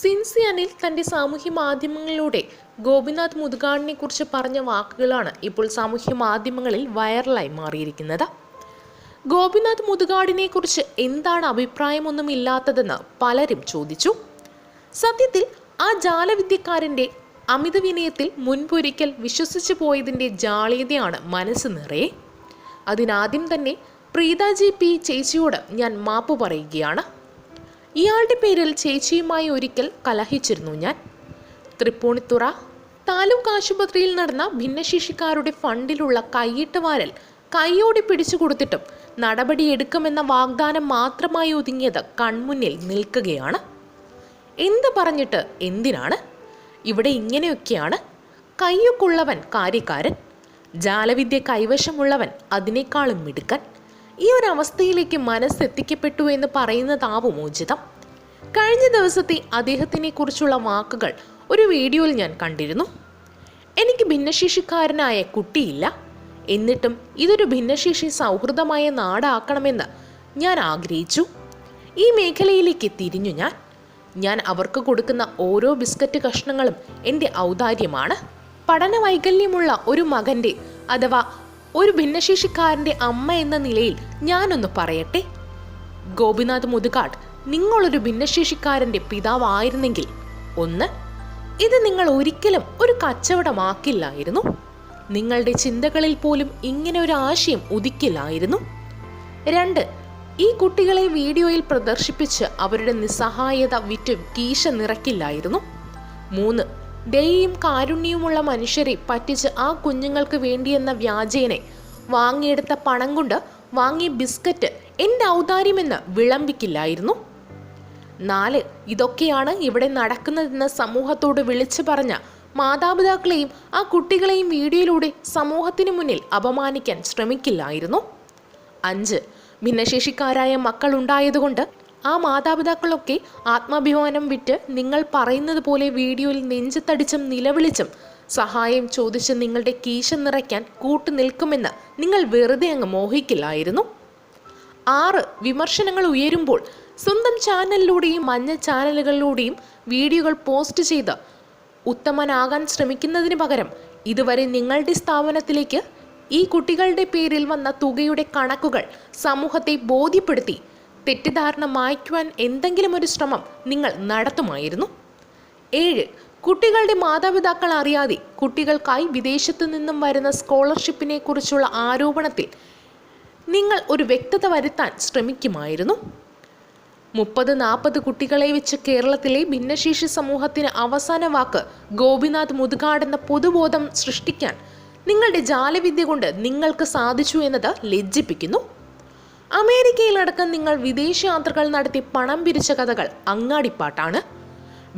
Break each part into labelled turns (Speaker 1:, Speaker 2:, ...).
Speaker 1: സിൻസി അനിൽ തന്റെ സാമൂഹ്യ മാധ്യമങ്ങളിലൂടെ ഗോപിനാഥ് മുതുകാടിനെ കുറിച്ച് പറഞ്ഞ വാക്കുകളാണ് ഇപ്പോൾ സാമൂഹ്യ മാധ്യമങ്ങളിൽ വൈറലായി മാറിയിരിക്കുന്നത്. ഗോപിനാഥ് മുതുകാടിനെ കുറിച്ച് എന്താണ് അഭിപ്രായമൊന്നും ഇല്ലാത്തതെന്ന് പലരും ചോദിച്ചു. സത്യത്തിൽ ആ ജാലവിദ്യക്കാരന്റെ അമിത വിനയത്തിൽ മുൻപൊരിക്കൽ വിശ്വസിച്ചു പോയതിന്റെ ജാളീയതയാണ് മനസ്സ് നിറയെ. അതിനാദ്യം തന്നെ പ്രീത ജി പി ചേച്ചിയോട് ഞാൻ മാപ്പ് പറയുകയാണ്. ഇയാളുടെ പേരിൽ ചേച്ചിയുമായി ഒരിക്കൽ കലഹിച്ചിരുന്നു ഞാൻ. തൃപ്പൂണിത്തുറ താലൂക്ക് ആശുപത്രിയിൽ നടന്ന ഭിന്നശേഷിക്കാരുടെ ഫണ്ടിലുള്ള കൈയിട്ട് വാരൽ കൈയോടെ പിടിച്ചു കൊടുത്തിട്ടും നടപടിയെടുക്കുമെന്ന വാഗ്ദാനം മാത്രമായി ഒതുങ്ങിയത് കൺമുന്നിൽ നിൽക്കുകയാണ്. എന്ത് പറഞ്ഞിട്ട് എന്തിനാണ്? ഇവിടെ ഇങ്ങനെയൊക്കെയാണ്. കയ്യൊക്കുള്ളവൻ കാര്യക്കാരൻ ജാലവിദ്യ കൈവശമുള്ളവൻ അതിനേക്കാളും മിടുക്കൻ. ഈ ഒരു അവസ്ഥയിലേക്ക് മനസ്സെത്തിക്കപ്പെട്ടു എന്ന് പറയുന്നതാവും ഉചിതം കഴിഞ്ഞ ദിവസത്തെ അദ്ദേഹത്തിനെ കുറിച്ചുള്ള വാക്കുകൾ ഒരു വീഡിയോയിൽ ഞാൻ കണ്ടിരുന്നു. എനിക്ക് ഭിന്നശേഷിക്കാരനായ കുട്ടിയില്ല. എന്നിട്ടും ഇതൊരു ഭിന്നശേഷി സൗഹൃദമായ നാടാക്കണമെന്ന് ഞാൻ ആഗ്രഹിച്ചു. ഈ മേഖലയിലേക്ക് തിരിഞ്ഞു ഞാൻ. ഞാൻ അവർക്ക് കൊടുക്കുന്ന ഓരോ ബിസ്ക്കറ്റ് കഷ്ണങ്ങളും എന്റെ ഔദാര്യമാണ്. പഠന വൈകല്യമുള്ള ഒരു മകന്റെ അഥവാ ഒരു ഭിന്നശേഷിക്കാരന്റെ അമ്മ എന്ന നിലയിൽ ഞാനൊന്ന് പറയട്ടെ? ഗോപിനാഥ് മുതുകാട് നിങ്ങളൊരു ഭിന്നശേഷിക്കാരന്റെ പിതാവായിരുന്നെങ്കിൽ ഒന്ന് ഇത് നിങ്ങൾ ഒരിക്കലും ഒരു കച്ചവടമാക്കില്ലായിരുന്നു. നിങ്ങളുടെ ചിന്തകളിൽ പോലും ഇങ്ങനെ ഒരു ആശയം ഉദിക്കില്ലായിരുന്നു. രണ്ട് ഈ കുട്ടികളെ വീഡിയോയിൽ പ്രദർശിപ്പിച്ച് അവരുടെ നിസ്സഹായത വിറ്റ് കീശ നിറക്കില്ലായിരുന്നു മൂന്ന് ദയയും കാരുണ്യവുമുള്ള മനുഷ്യരെ പറ്റിച്ച് ആ കുഞ്ഞുങ്ങൾക്ക് വേണ്ടിയെന്ന വ്യാജേനെ. വാങ്ങിയെടുത്ത പണം കൊണ്ട് വാങ്ങിയ ബിസ്ക്കറ്റ് എന്റെ ഔദാര്യമെന്ന് വിളമ്പിക്കില്ലായിരുന്നു. നാല് ഇതൊക്കെയാണ് ഇവിടെ നടക്കുന്നതെന്ന് സമൂഹത്തോട് വിളിച്ചു പറഞ്ഞ മാതാപിതാക്കളെയും ആ കുട്ടികളെയും വീഡിയോയിലൂടെ സമൂഹത്തിന് മുന്നിൽ അപമാനിക്കാൻ ശ്രമിക്കില്ലായിരുന്നു. അഞ്ച് ഭിന്നശേഷിക്കാരായ മക്കൾ ഉണ്ടായതുകൊണ്ട് ആ മാതാപിതാക്കളൊക്കെ ആത്മാഭിമാനം വിറ്റ് നിങ്ങൾ പറയുന്നത് പോലെ വീഡിയോയിൽ നെഞ്ചത്തടിച്ചും നിലവിളിച്ചും സഹായം ചോദിച്ച് നിങ്ങളുടെ കീശ നിറയ്ക്കാൻ കൂട്ടു നിൽക്കുമെന്ന് നിങ്ങൾ വെറുതെ അങ്ങ് മോഹിക്കില്ലായിരുന്നു. ആറ് വിമർശനങ്ങൾ ഉയരുമ്പോൾ സ്വന്തം ചാനലിലൂടെയും മഞ്ഞ ചാനലുകളിലൂടെയും വീഡിയോകൾ പോസ്റ്റ് ചെയ്ത് ഉത്തമനാകാൻ ശ്രമിക്കുന്നതിന് പകരം ഇതുവരെ നിങ്ങളുടെ സ്ഥാപനത്തിലേക്ക് ഈ കുട്ടികളുടെ പേരിൽ വന്ന തുകയുടെ കണക്കുകൾ സമൂഹത്തെ ബോധ്യപ്പെടുത്തി തെറ്റിദ്ധാരണ മായ്ക്കുവാൻ എന്തെങ്കിലും ഒരു ശ്രമം നിങ്ങൾ നടത്തുമായിരുന്നു? ഏഴ് കുട്ടികളുടെ മാതാപിതാക്കൾ അറിയാതെ കുട്ടികൾക്കായി വിദേശത്തു നിന്നും വരുന്ന സ്കോളർഷിപ്പിനെ കുറിച്ചുള്ള ആരോപണത്തിൽ നിങ്ങൾ ഒരു വ്യക്തത വരുത്താൻ ശ്രമിക്കുമായിരുന്നു? മുപ്പത് നാൽപ്പത് കുട്ടികളെ വെച്ച് കേരളത്തിലെ ഭിന്നശേഷി സമൂഹത്തിന് അവസാന വാക്ക് ഗോപിനാഥ് മുതുകാട് എന്ന പൊതുബോധം സൃഷ്ടിക്കാൻ നിങ്ങളുടെ ജാലവിദ്യ കൊണ്ട് നിങ്ങൾക്ക് സാധിച്ചു എന്നത് ലജ്ജിപ്പിക്കുന്നു. അമേരിക്കയിലടക്കം നിങ്ങൾ വിദേശ യാത്രകൾ നടത്തി പണം പിരിച്ച കഥകൾ അങ്ങാടിപ്പാട്ടാണ്.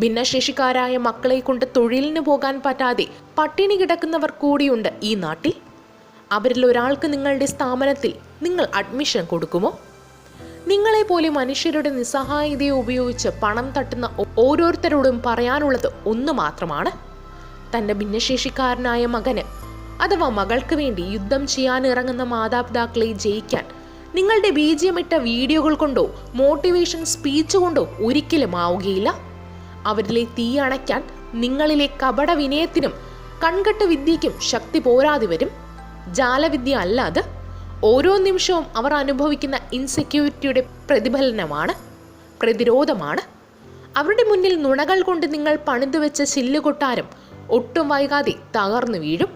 Speaker 1: ഭിന്നശേഷിക്കാരായ മക്കളെ കൊണ്ട് തൊഴിലിന് പോകാൻ പറ്റാതെ പട്ടിണി കിടക്കുന്നവർ കൂടിയുണ്ട് ഈ നാട്ടിൽ. അവരിൽ ഒരാൾക്ക് നിങ്ങളുടെ സ്ഥാപനത്തിൽ നിങ്ങൾ അഡ്മിഷൻ കൊടുക്കുമോ? നിങ്ങളെ നിങ്ങളെപ്പോലെ മനുഷ്യരുടെ നിസ്സഹായതയെ ഉപയോഗിച്ച് പണം തട്ടുന്ന ഓരോരുത്തരോടും പറയാനുള്ളത് ഒന്ന് മാത്രമാണ്. തന്റെ ഭിന്നശേഷിക്കാരനായ മകന് അഥവാ മകൾക്ക് വേണ്ടി യുദ്ധം ചെയ്യാനിറങ്ങുന്ന മാതാപിതാക്കളെ ജയിക്കാൻ നിങ്ങളുടെ ബീജിയമിട്ട വീഡിയോകൾ കൊണ്ടോ മോട്ടിവേഷൻ സ്പീച്ച് കൊണ്ടോ ഒരിക്കലും ആവുകയില്ല. അവരിലെ തീ അണയ്ക്കാൻ നിങ്ങളിലെ കപട വിനയത്തിനും കൺകെട്ട് വിദ്യയ്ക്കും ശക്തി പോരാതെ വരും. ജാലവിദ്യ അല്ലാതെ ഓരോ നിമിഷവും അവർ അനുഭവിക്കുന്ന ഇൻസെക്യൂരിറ്റിയുടെ പ്രതിഫലനമാണ് പ്രതിരോധമാണ്. അവരുടെ മുന്നിൽ നുണകൾ കൊണ്ട് നിങ്ങൾ പണിതുവെച്ച ചില്ലുകൊട്ടാരം ഒട്ടും വൈകാതെ തകർന്നു വീഴും.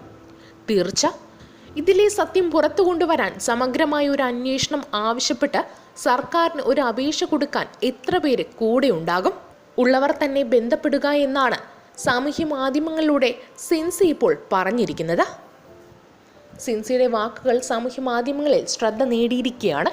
Speaker 1: തീർച്ച ഇതിലെ സത്യം പുറത്തു കൊണ്ടുവരാൻ സമഗ്രമായ ഒരു അന്വേഷണം ആവശ്യപ്പെട്ട് സർക്കാരിന് ഒരു അപേക്ഷ കൊടുക്കാൻ എത്ര പേര് കൂടെ ഉണ്ടാകും? ഉള്ളവർ തന്നെ ബന്ധപ്പെടുക എന്നാണ് സാമൂഹ്യ മാധ്യമങ്ങളിലൂടെ സിൻസി ഇപ്പോൾ പറഞ്ഞിരിക്കുന്നത്. സിൻസിയുടെ വാക്കുകൾ സാമൂഹ്യ മാധ്യമങ്ങളിൽ ശ്രദ്ധ നേടിയിരിക്കുകയാണ്.